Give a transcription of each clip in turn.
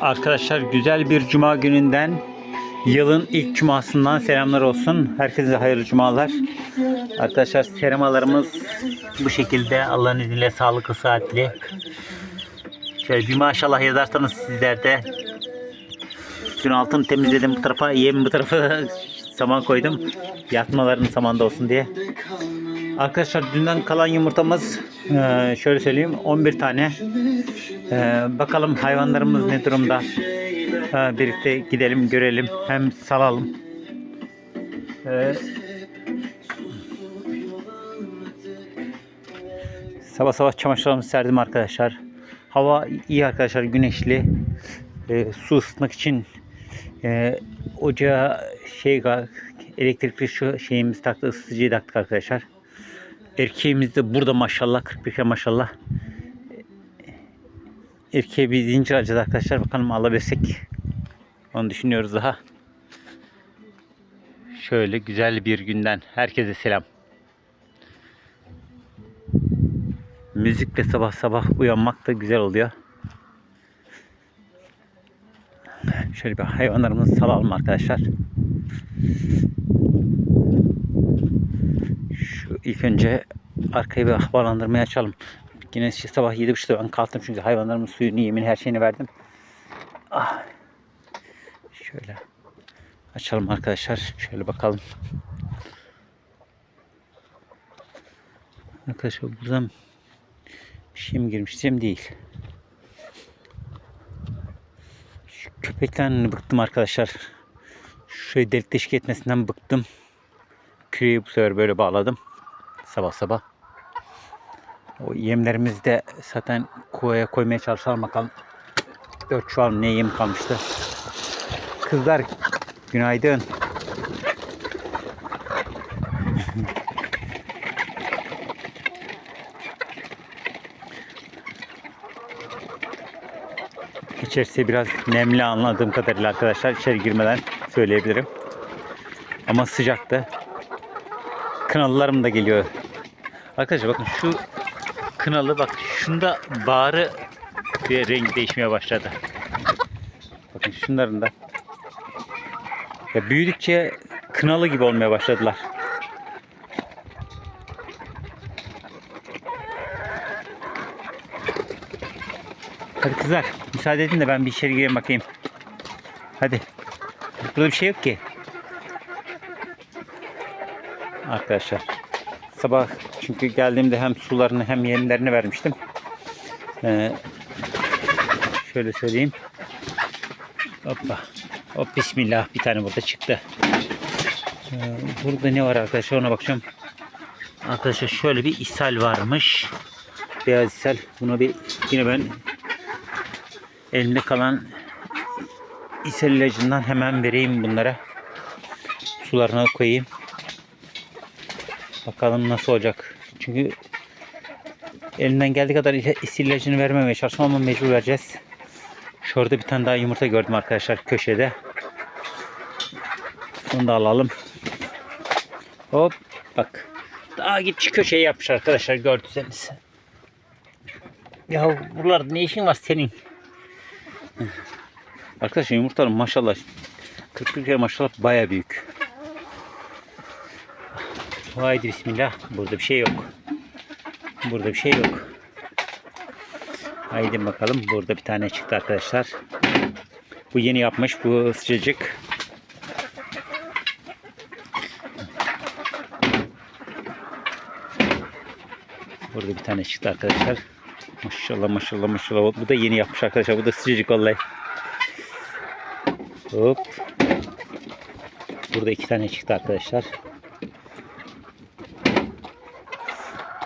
Arkadaşlar güzel bir cuma gününden yılın ilk cumasından selamlar olsun. Herkese hayırlı cumalar. Arkadaşlar seramalarımız bu şekilde Allah'ın izniyle sağlıklı saatli. Şöyle bir maşallah yazarsanız sizler de Dün altını temizledim bu tarafa, yem bu tarafa saman koydum. Yatmaların samanda olsun diye. Arkadaşlar dünden kalan yumurtamız eee, şöyle söyleyeyim 11 tane. Eee, bakalım hayvanlarımız ne durumda. Eee, birlikte gidelim görelim hem salalım. Eee, sabah sabah çamaşırlarımı serdim arkadaşlar. Hava iyi arkadaşlar güneşli. Su ısıtmak için ocağa şey elektrikli şu şeyimizi taktı ısıtıcıyı taktık arkadaşlar. Erkeğimiz de burada maşallah 41 maşallah. Erkeğe bir zincir alacağız arkadaşlar. Bakalım alabilsek. Onu düşünüyoruz daha. Şöyle güzel bir günden herkese selam. Müzikle sabah sabah uyanmak da güzel oluyor. Şöyle bir hayvanlarımızı salalım arkadaşlar. İlk önce arkayı bir havalandırmaya açalım. Yine işte sabah 7.30'da ben kalktım çünkü hayvanlarımın suyunu, yemini, her şeyini verdim. Ah. Şöyle açalım arkadaşlar. Şöyle bakalım. Arkadaşlar buradan bir şey mi girmiş diyeceğim değil. Şu köpekten bıktım arkadaşlar. Şurayı delik deşik etmesinden bıktım. Küreği bu sefer böyle bağladım. Sabah sabah. O yemlerimizi de zaten kovaya koymaya çalışalım bakalım. 4 çuval ne yem kalmıştı. Kızlar günaydın. İçerisi biraz nemli anladığım kadarıyla arkadaşlar içeri girmeden söyleyebilirim. Ama sıcaktı. Kınalılarım da geliyor. Arkadaşlar bakın şu kınalı bak şunda bağrı bir renk değişmeye başladı. Bakın şunların da. Ya büyüdükçe kınalı gibi olmaya başladılar. Hadi kızlar müsaade edin de ben bir içeri gireyim bakayım. Hadi. Burada bir şey yok ki. Arkadaşlar. Sabah çünkü geldiğimde hem sularını hem yemlerini vermiştim. Ee, şöyle söyleyeyim. Hoppa. Hop bismillah bir tane burada çıktı. Ee, burada ne var arkadaşlar ona bakacağım. Arkadaşlar şöyle bir ishal varmış. Beyaz ishal. Buna bir yine ben elimde kalan ishal ilacından hemen vereyim bunlara. Sularına koyayım. Bakalım nasıl olacak. Çünkü elimden geldiği kadar ilacını vermemeye çalıştım ama mecbur vereceğiz. Şurada bir tane daha yumurta gördüm arkadaşlar köşede. Onu da alalım. Hop bak. Daha git köşeye yapmış arkadaşlar gördüyseniz. Ya buralarda ne işin var senin? Arkadaşlar yumurtalar maşallah 40 kere maşallah baya büyük. Haydi bismillah. Burada bir şey yok. Burada bir şey yok. Haydi bakalım. Burada bir tane çıktı arkadaşlar. Bu yeni yapmış. Bu sıcacık. Burada bir tane çıktı arkadaşlar. Maşallah maşallah maşallah. Bu da yeni yapmış arkadaşlar. Bu da sıcacık vallahi. Hop. Burada iki tane çıktı arkadaşlar.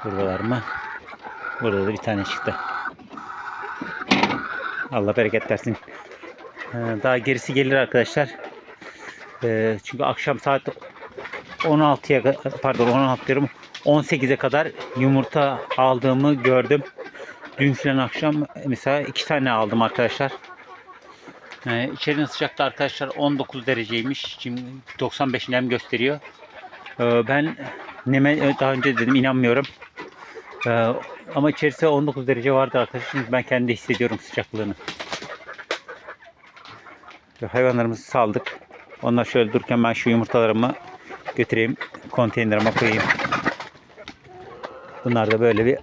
Buradalar mı? Burada da bir tane çıktı. Allah bereket versin. Ee, Daha gerisi gelir arkadaşlar. Ee, Çünkü akşam saat 16'ya ka- pardon 16 diyorum 18'e kadar yumurta aldığımı gördüm. Dün filan akşam mesela iki tane aldım arkadaşlar. Ee, içerinin sıcaklığı arkadaşlar 19 dereceymiş. Şimdi 95 nem gösteriyor. Ee, ben neme daha önce dedim inanmıyorum. Ee, ama içerisi 19 derece vardı arkadaşlar. Ben kendi hissediyorum sıcaklığını. Hayvanlarımızı saldık. Onlar şöyle dururken ben şu yumurtalarımı götüreyim. Konteynerime koyayım. Bunlar da böyle bir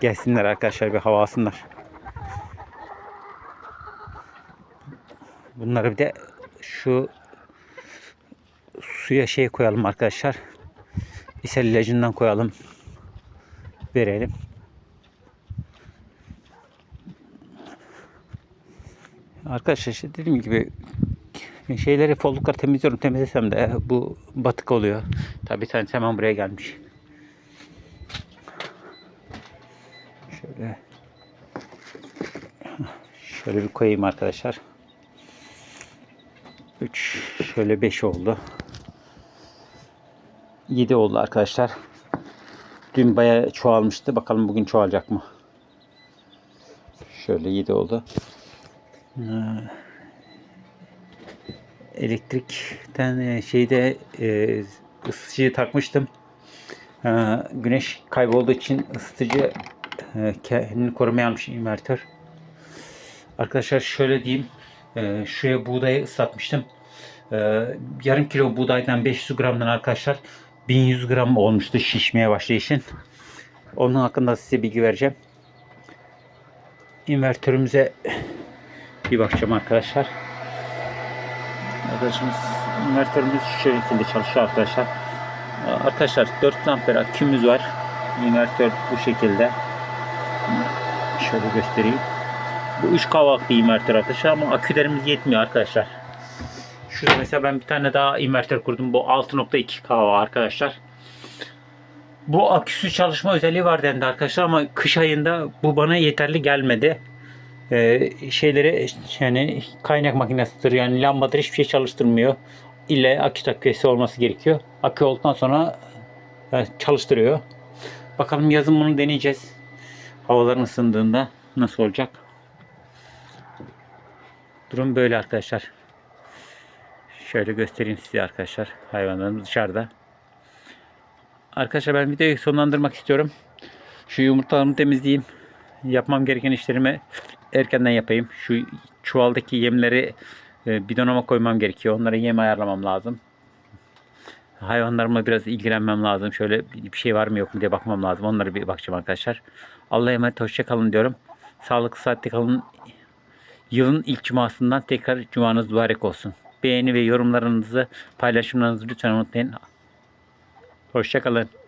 gelsinler arkadaşlar bir hava alsınlar. Bunları bir de şu suya şey koyalım arkadaşlar. İshal ilacından koyalım. Verelim. Arkadaşlar işte dediğim gibi şeyleri follukları temizliyorum. Temizlesem de bu batık oluyor. Tabii bir tanesi hemen buraya gelmiş. Şöyle şöyle bir koyayım arkadaşlar. 3 şöyle 5 oldu. 7 oldu arkadaşlar. Dün bayağı çoğalmıştı. Bakalım bugün çoğalacak mı? Şöyle 7 oldu. Ee, Elektrikten e, şeyde e, ısıtıcıyı takmıştım. Güneş kaybolduğu için ısıtıcı e, kendini korumaya almış invertör. Arkadaşlar şöyle diyeyim. E, şuraya buğdayı ıslatmıştım. Yarım kilo buğdaydan 500 gramdan arkadaşlar 1100 gram olmuştu şişmeye başladığı için. Onun hakkında size bilgi vereceğim. İnvertörümüze bir bakacağım arkadaşlar. Arkadaşımız invertörümüz şu şekilde çalışıyor arkadaşlar. Arkadaşlar 4 amper akümüz var. İnvertör bu şekilde. Şöyle göstereyim. Bu 3 kavak bir invertör arkadaşlar ama akülerimiz yetmiyor arkadaşlar. Şurada mesela ben bir tane daha invertör kurdum. Bu 6.2 kW arkadaşlar. Bu aküsü çalışma özelliği var dendi arkadaşlar ama kış ayında bu bana yeterli gelmedi. Ee, şeyleri yani kaynak makinesidir yani lambadır hiçbir şey çalıştırmıyor. İlle akü takviyesi olması gerekiyor. Akü olduktan sonra e, çalıştırıyor. Bakalım yazın bunu deneyeceğiz. Havaların ısındığında nasıl olacak? Durum böyle arkadaşlar. Şöyle göstereyim size arkadaşlar. Hayvanlarımız dışarıda. Arkadaşlar ben videoyu sonlandırmak istiyorum. Şu yumurtalarımı temizleyeyim. Yapmam gereken işlerimi erkenden yapayım. Şu çuvaldaki yemleri e, bidonuma koymam gerekiyor. Onlara yem ayarlamam lazım. Hayvanlarıma biraz ilgilenmem lazım. Şöyle bir şey var mı yok mu diye bakmam lazım. Onlara bir bakacağım arkadaşlar. Allah'a emanet hoşça kalın diyorum. Sağlıklı saatte kalın. Yılın ilk cumasından tekrar cumanız mübarek olsun. Beğeni ve yorumlarınızı, paylaşımlarınızı lütfen unutmayın. Hoşça kalın.